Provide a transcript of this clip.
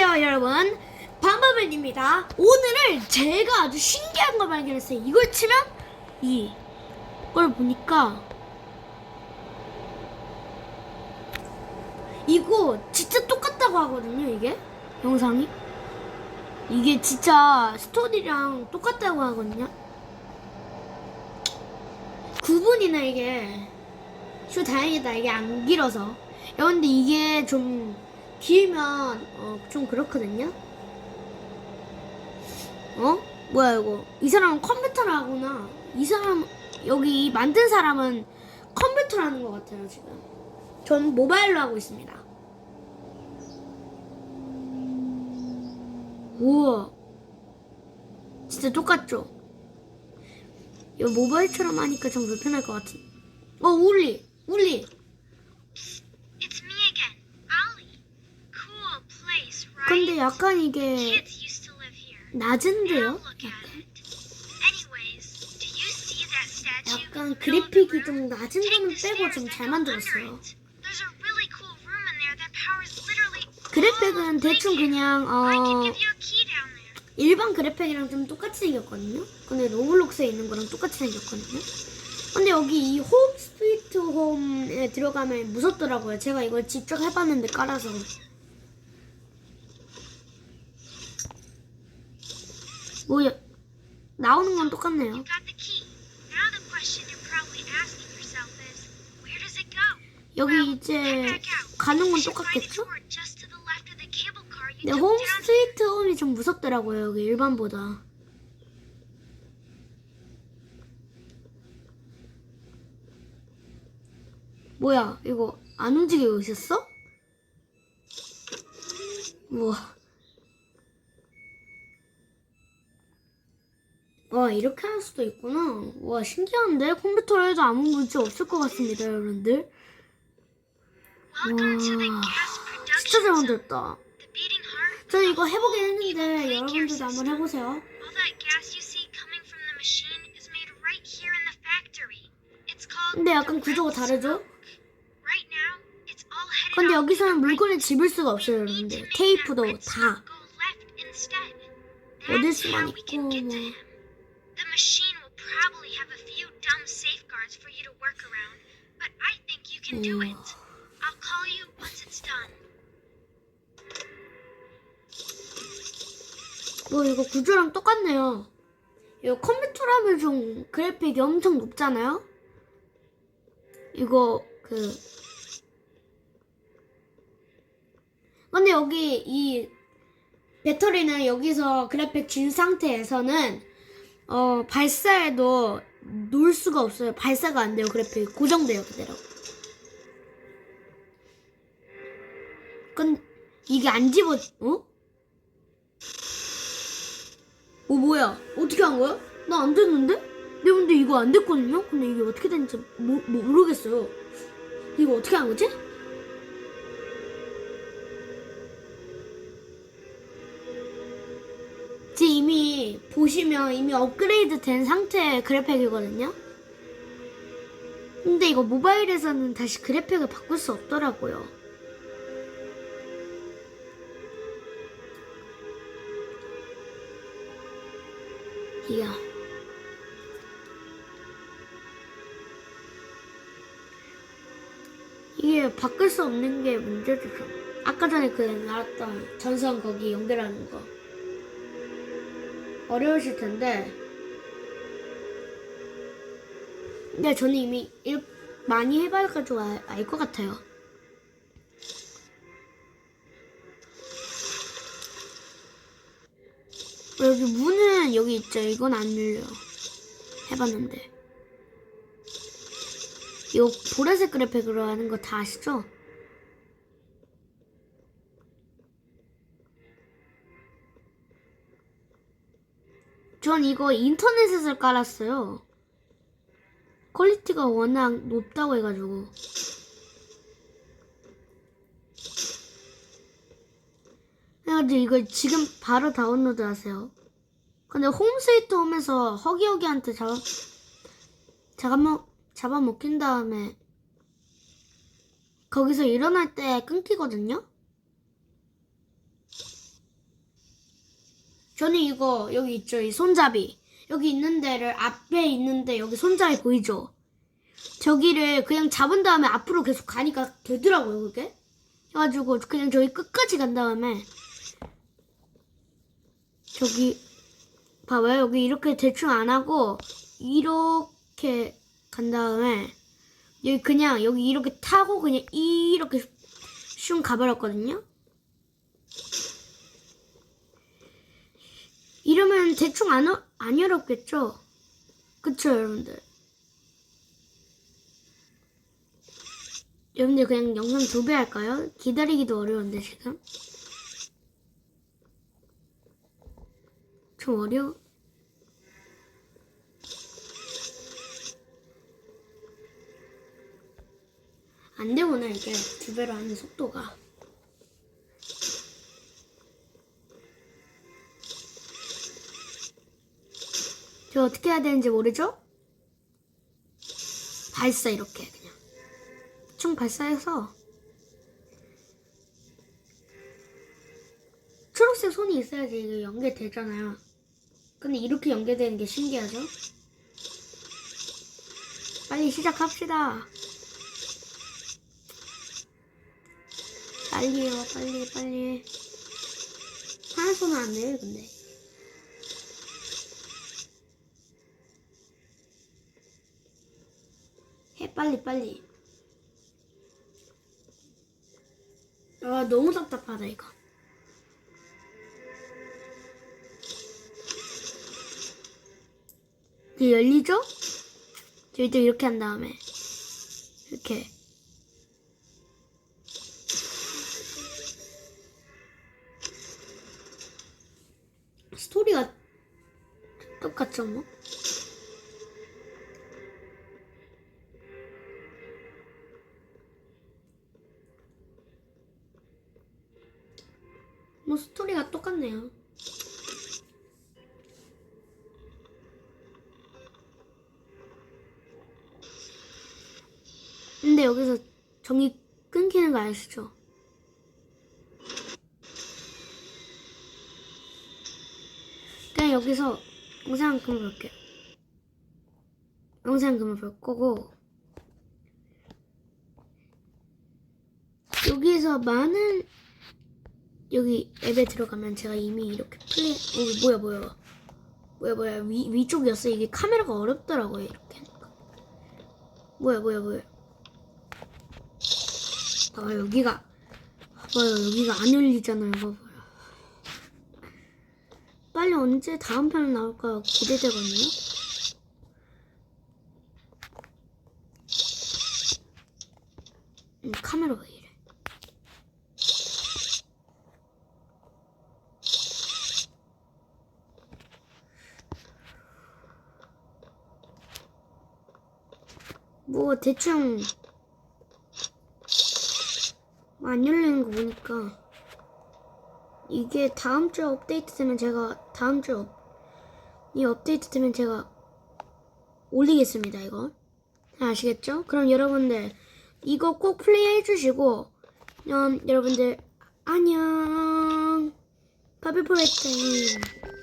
안녕하세요 여러분. 밤바벨입니다. 오늘은 제가 아주 신기한 걸 발견했어요. 이걸 치면 이걸 보니까 이거 진짜 똑같다고 하거든요 이게? 영상이? 이게 진짜 스토리랑 똑같다고 하거든요. 9분이나 이게. 쇼 다행이다. 이게 안 길어서. 야 근데 이게 좀 길면 어, 좀 그렇거든요? 어? 뭐야 이거. 이 사람은 컴퓨터를 하구나. 이 사람 여기 만든 사람은 컴퓨터를 하는 것 같아요 지금. 전 모바일로 하고 있습니다. 우와. 진짜 똑같죠? 이거 모바일처럼 하니까 좀 불편할 것 같은. 어 울리. 울리 근데 약간 이게 낮은데요? 약간 그래픽이 좀? 낮은 거는 빼고 좀 잘 만들었어요. 그래픽은 대충 그냥 어. 일반 그래픽이랑 좀 똑같이 생겼거든요. 근데 로블록스에 있는 거랑 똑같이 생겼거든요. 근데 여기 이 홈 스위트 홈에 들어가면 무섭더라고요. 제가 이걸 직접 해봤는데 깔아서. 뭐야? 나오는 건 똑같네요. 여기 이제. 가는 건 똑같겠죠? 근데 홈 스위트 홈이 좀 무섭더라고요. 여기 일반보다. 뭐야 이거 안 움직이고 있었어? 우와 와 이렇게 할 수도 있구나 와 신기한데 컴퓨터로 해도 아무 문제 없을 것 같습니다 여러분들 와 진짜 잘. 만들었다. 저 이거 해보긴 했는데 여러분들도 한번 해보세요 근데 약간 구조가 다르죠? 근데 여기서는 물건을. 집을 수가 없어요 여러분들 테이프도 다 That's 수만 있고 뭐 machine will probably have a few dumb safeguards for you to work around, but I think you can do it. I'll call you once it's done. 뭐 이거 구조랑 똑같네요. 이거 컴퓨터라면 좀 그래픽이 엄청 높잖아요. 이거 그 근데 여기 이 배터리는 여기서 그래픽 준 상태에서는 어 발사해도 놓을 수가 없어요. 발사가 안 돼요. 그래픽 고정돼요 그대로. 근 이게 안 집어 어? 어 뭐야 어떻게 한 거야? 나 안 됐는데? 네 근데 이거 안 됐거든요? 근데 이게 어떻게 됐는지 모, 모- 모르겠어요 이거 어떻게 한 거지? 보시면 이미 업그레이드 된 상태의 그래픽이거든요 근데 이거 모바일에서는 다시 그래픽을 바꿀 수 없더라고요 이야. 이게 바꿀 수 없는 게 문제죠. 좀. 아까 전에 그 나왔던 전선 거기 연결하는 거. 어려우실 텐데. 근데 저는 이미 일, 많이 해봐가지고 알 것 같아요. 여기 문은 여기 있죠. 이건 안 열려. 해봤는데. 이거 보라색 그래픽으로 하는 거 다 아시죠? 전 이거 인터넷에서 깔았어요. 퀄리티가 워낙 높다고 해가지고. 그래가지고 이거 지금 바로 다운로드 하세요. 근데 홈 스위트 홈에서 허기허기한테 잡아, 잡아먹, 잡아먹힌 다음에 거기서 일어날 때 끊기거든요? 저는 이거 여기 있죠 이 손잡이. 여기 있는 데를 앞에 있는데 여기 손잡이 보이죠? 저기를 그냥 잡은 다음에 앞으로 계속 가니까 되더라고요 그게. 그래가지고 그냥 저기 끝까지 간 다음에 저기 봐봐요. 여기 이렇게 대충 안 하고 이렇게 간 다음에 여기 그냥 여기 이렇게 타고 그냥 이렇게 슝 가버렸거든요 이러면 대충 안, 어- 안 어렵겠죠? 그쵸, 여러분들? 여러분들 그냥 영상 두 배 할까요? 기다리기도 어려운데, 지금. 좀 어려워. 안 되구나, 이게. 두 배로 하는 속도가. 저 어떻게 해야 되는지 모르죠? 발사 이렇게 그냥 총 발사해서 초록색 손이 있어야지 이게 연결되잖아요. 근데 이렇게 연결되는 게 신기하죠? 빨리 시작합시다. 빨리요, 빨리, 빨리. 하나 손은 안 돼요, 근데. 해 빨리 빨리 아 너무 답답하다 이거 이게 열리죠? 저희도 이렇게 한 다음에 이렇게 스토리가 똑같죠 뭐? 뭐 스토리가 똑같네요. 근데 여기서 전기 끊기는 거 아시죠? 그냥 여기서 영상 그만 볼게요. 영상 그만 볼 거고 여기서 많은 여기 앱에 들어가면 제가 이미 이렇게 플레이 어, 뭐야 뭐야. 뭐야 뭐야. 위, 위쪽이었어. 이게 카메라가 어렵더라고요 이렇게 하니까. 뭐야 뭐야 뭐야. 봐봐 여기가. 봐봐요 여기가 안 열리잖아요 봐봐요. 빨리 언제 다음 편 나올까 기대되거든요 음, 카메라 왜 이래 뭐 대충 안 열리는 거 보니까 이게 다음 주에 업데이트 되면 제가 다음 주에 업, 이 업데이트 되면 제가 올리겠습니다 이거. 아시겠죠? 그럼 여러분들 이거 꼭 플레이 해 주시고 그럼 여러분들 안녕. 가비포레 타임